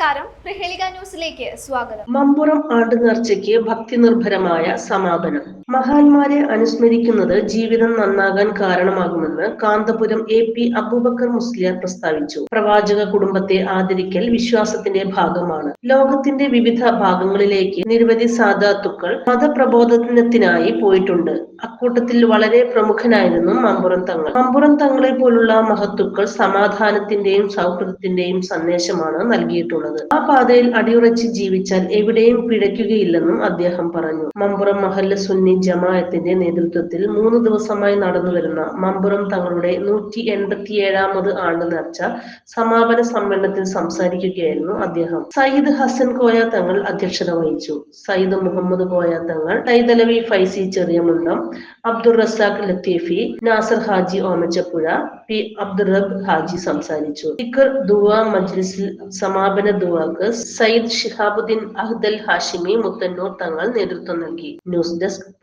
നമസ്കാരം. പ്രഹേളിക ന്യൂസിലേക്ക് സ്വാഗതം. മമ്പുറം ആണ്ടുനേർച്ചയ്ക്ക് ഭക്തി നിർഭരമായ സമാപനം. മഹാന്മാരെ അനുസ്മരിക്കുന്നത് ജീവിതം നന്നാകാൻ കാരണമാകുമെന്ന് കാന്തപുരം എ പി അബൂബക്കർ മുസ്ലിയാർ പ്രസ്താവിച്ചു. പ്രവാചക കുടുംബത്തെ ആദരിക്കൽ വിശ്വാസത്തിന്റെ ഭാഗമാണ്. ലോകത്തിന്റെ വിവിധ ഭാഗങ്ങളിലേക്ക് നിരവധി സാധാത്തുക്കൾ മതപ്രബോധനത്തിനായി പോയിട്ടുണ്ട്. അക്കൂട്ടത്തിൽ വളരെ പ്രമുഖനായിരുന്നു മമ്പുറം തങ്ങൾ. മമ്പുറം തങ്ങളെ പോലുള്ള മഹത്തുക്കൾ സമാധാനത്തിന്റെയും സൗഹൃദത്തിന്റെയും സന്ദേശമാണ് നൽകിയിട്ടുള്ളത്. ആ പാതയിൽ അടിയുറച്ച് ജീവിച്ചാൽ എവിടെയും പിഴയ്ക്കുകയില്ലെന്നും അദ്ദേഹം പറഞ്ഞു. മമ്പുറം മഹല്ല സുന്നി ജമാഅത്തിന്റെ നേതൃത്വത്തിൽ മൂന്ന് ദിവസമായി നടന്നുവരുന്ന മമ്പുറം തങ്ങളുടെ നൂറ്റി എൺപത്തിയേഴാമത് ആണ്ട് നേർച്ച സമാപന സമ്മേളനത്തിൽ സംസാരിക്കുകയായിരുന്നു അദ്ദേഹം. സയ്യിദ് ഹസൻ കോയ തങ്ങൾ അധ്യക്ഷത വഹിച്ചു. സയ്യിദ് മുഹമ്മദ് കോയ തങ്ങൾ തൈതലവി ഫൈസി ചെറിയമുണ്ടം അബ്ദുൾ റസാഖ് ലത്തീഫി നാസർ ഹാജി ഓമച്ചപ്പുഴ പി അബ്ദുൾ റബ് ഹാജി സംസാരിച്ചു. സ്പീക്കർ ദുവ മജ്ലിസിൽ സമാപന ദുവാക്ക് സയ്യിദ് ഷിഹാബുദ്ദീൻ അഹ്ദൽ ഹാഷിമി മുത്തന്നൂർ തങ്ങൾ നേതൃത്വം നൽകി. News desk